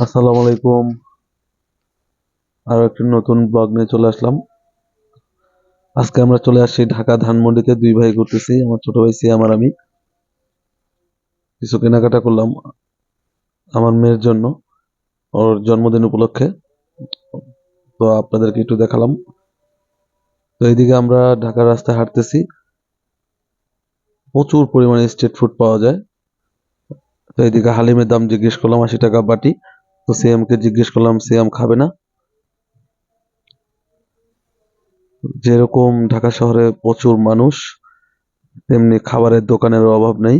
আসসালামু আলাইকুম। আরও একটি নতুন ব্লগ নিয়ে চলে আসলাম। আজকে আমরা চলে আসছি ঢাকা ধানমন্ডিতে, দুই ভাই ঘুরতেছি, আমার ছোট ভাই সিয়াম আর আমি। কিছু কেনাকাটা করলাম আমার মেয়ের জন্য, ওর জন্মদিন উপলক্ষে। তো আপনাদেরকে একটু দেখালাম। তো এইদিকে আমরা ঢাকার রাস্তায় হাঁটতেছি। প্রচুর পরিমাণে স্ট্রিট ফুড পাওয়া যায়। তো এইদিকে হালিমের দাম জিজ্ঞেস করলাম আশি টাকা বাটি। তো সিয়ামকে জিজ্ঞেস করলাম সিয়াম খাবে না? যেরকম ঢাকা শহরে প্রচুর মানুষ, তেমনি খাবারের দোকানের অভাব নেই।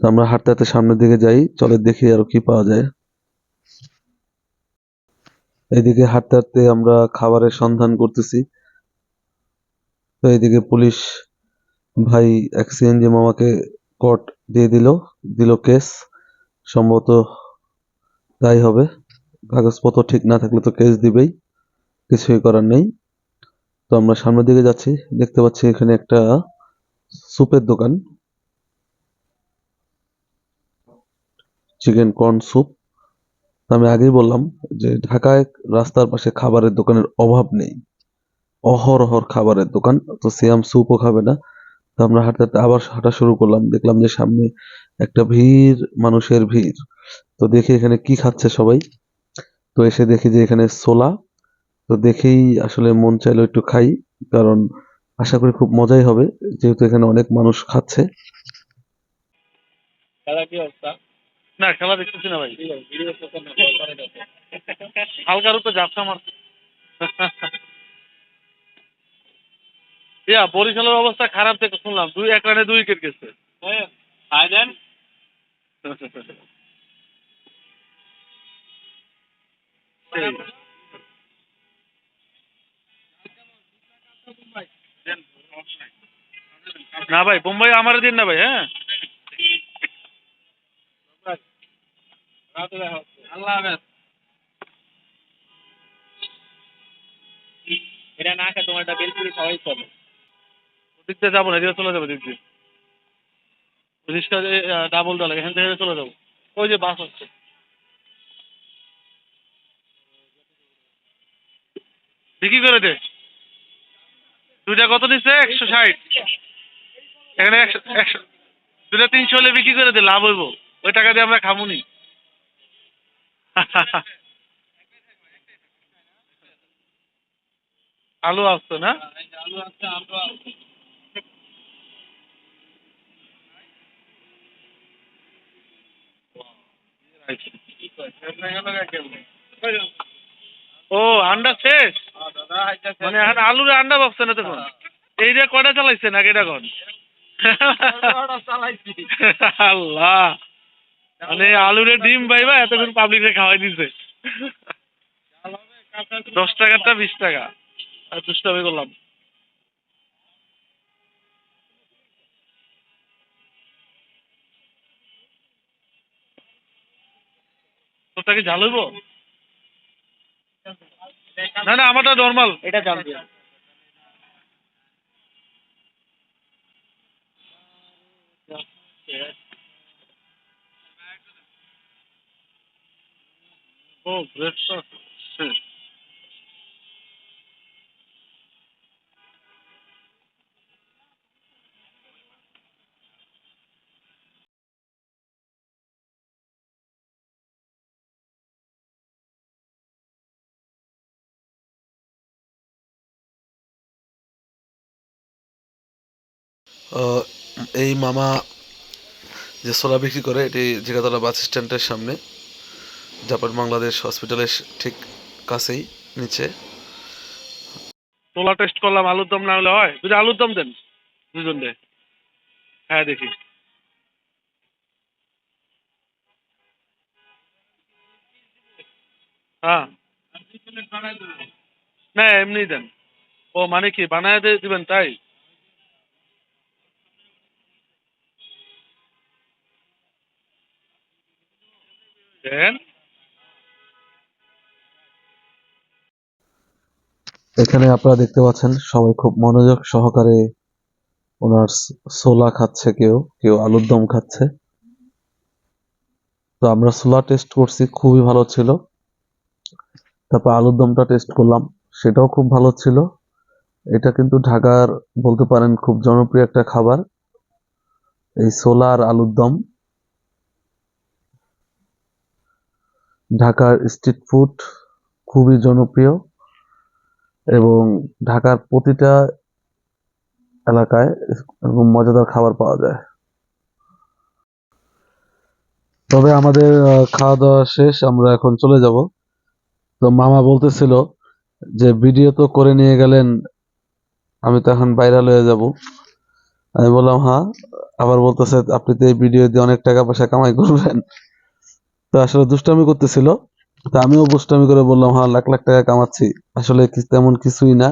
আমরা হাঁটতে হাঁটতে সামনের দিকে যাই, চলে দেখি আরও কি পাওয়া যায়। এইদিকে হাঁটতে হাঁটতে আমরা খাবারের সন্ধান করতেছি। তো এইদিকে পুলিশ ভাই এক সিএনজি মামাকে কোর্ট দিয়ে দিল দিল কেস। সম্ভবত তাই হবে, কাগজপত্র ঠিক না থাকলে তো কেস দিবেই, কিছুই করার নেই। তো আমরা সামনের দিকে যাচ্ছি, দেখতে পাচ্ছি এখানে একটা স্যুপের দোকান। চিকেন কর্ন স্যুপ আমি আগেই বললাম যে ঢাকায় রাস্তার পাশে খাবারের দোকানের অভাব নেই। অহরহর খাবারের দোকান, তো সিয়াম স্যুপও খাবে না। তো আমরা হাঁটতে হাঁটতে আবার হাঁটা শুরু করলাম। দেখলাম যে সামনে একটা ভিড় মানুষের ভিড়। তো দেখি এখানে কি খাচ্ছে সবাই। তো এসে দেখি যে এখানে ছোলা। তো দেখেই আসলে মন চাইলো একটু খাই কারণ আশা করি খুব মজাই হবে যেহেতু এখানে অনেক মানুষ খাচ্ছে। খেলা কি অবস্থা? না খেলা দেখতেছি না ভাই। হালকার উপরে ইয়া বরিশালের অবস্থা খারাপ থেকে শুনলাম দুই এক রানে দুই উইকেট গেছে। হ্যাঁ না ভাই বোম্বাই আমার দিন না ভাই হ্যাঁ? আল্লাহ হাফেজ এটা না খেয়ে তোমার একটা বেলপুরি খাওয়াই চলে। দিয়ে যাব না, এদিকে চলে যাব দিক দিয়ে রিক্সা ডাবল দেওয়া লাগে এখান থেকে চলে যাব। ওই যে বাস হচ্ছে বিক্রি করে দে। দুইটা কত নিচ্ছে একশো ষাট। এখানে একশো একশো দুটা তিনশো হলে বিক্রি করে দে, লাভ হইব। ওই টাকা দিয়ে আমরা খামুনি। আলু আসতো না? আলু আছে আলু আছে ও, আন্ডা শেষ? মানে এখন আলুর আন্ডা ভাবছে না তখন? এইটা কয়টা চালাইছে নাকি এটা চালাইছি আল্লাহ। মানে আলুরে ডিম পাইবা, এতক্ষণ পাবলিকে খাওয়াই দিছে। দশ টাকারটা বিশ টাকা। আর দুষ্টামি করলাম। তোরটা কি ঝাল হইব? না না আমারটা নর্মাল এটা জানবে ও গ্রেট সস এই মামা যে ছোলা বিক্রি করে, এটি জিগাতলা বাস স্ট্যান্ডের সামনে, জাপান বাংলাদেশ হসপিটালের ঠিক কাছেই, নিচে। তোলা টেস্ট করলাম, আলুর দম না হলে হয়? যদি আলুর দম দেন, দুজন দে হ্যাঁ দেখি। হ্যাঁ। না, এমনি দেন। ও মানে কি, বানায় দিবেন তাই? দেন এখানে আপনারা দেখতে পাচ্ছেন, সবাই খুব মনোযোগ সহকারে ওনার ছোলা খাচ্ছে কেউ কেউ আলুর দম খাচ্ছে। তো আমরা সোলা টেস্ট করছি, খুবই ভালো ছিল। তারপর আলুর দমটা টেস্ট করলাম, সেটাও খুব ভালো ছিল। এটা কিন্তু ঢাকার, বলতে পারেন, খুব জনপ্রিয় একটা খাবার। এই ছোলা আর আলুর দম। ঢাকার স্ট্রিট ফুড খুবই জনপ্রিয় এবং ঢাকার প্রতিটা এলাকায় এরকম মজাদার খাবার পাওয়া যায়। তবে আমাদের খাওয়া দাওয়া শেষ, আমরা এখন চলে যাব। তো মামা বলতেছিল যে ভিডিও তো করে নিয়ে গেলেন, আমি তো এখন ভাইরাল হয়ে যাব। আমি বললাম হ্যাঁ। আবার বলতেছে, আপনি তো এই ভিডিও দিয়ে অনেক টাকা পয়সা কামাই করবেন। তো আসলে দুষ্টামি করতেছিল। তো আমিও দুষ্টামি করে বললাম হ্যাঁ লাখ লাখ টাকা কামাচ্ছি। আসলে তেমন কিছুই না।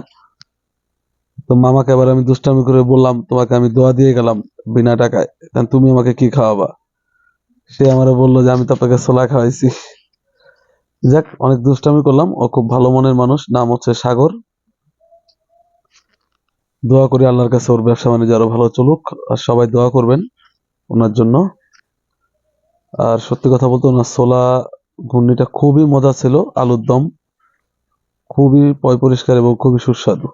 তো মামাকে আবার আমি দুষ্টামি করে বললাম, তোমাকে আমি দোয়া দিয়ে গেলাম বিনা টাকায়। কারণ তুমি আমাকে কি খাওয়াবা? সে আমারে বলল যে, আমি তো আপনাকে ছোলা খাওয়াইছি। যাক, অনেক দুষ্টামি করলাম। ও খুব ভালো মনের মানুষ। নাম হচ্ছে সাগর। দোয়া করি আল্লাহর কাছে ওর ব্যবসা বাণিজ্য আরও ভালো চলুক। আর সবাই দোয়া করবেন ওনার জন্য। আর সত্যি কথা বলতে ওনার ছোলা ঘূর্ণিটা খুবই মজা ছিল, আলুর দম খুবই পয় পরিষ্কার এবং খুবই সুস্বাদু।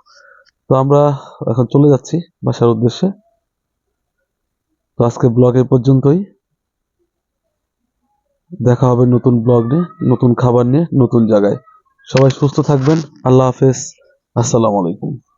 তো আমরা এখন চলে যাচ্ছি বাসার উদ্দেশ্যে। তো আজকে ব্লগ এই পর্যন্তই। দেখা হবে নতুন ব্লগ নিয়ে, নতুন খাবার নিয়ে, নতুন জায়গায়। সবাই সুস্থ থাকবেন। আল্লাহ হাফেজ। আসসালামু আলাইকুম।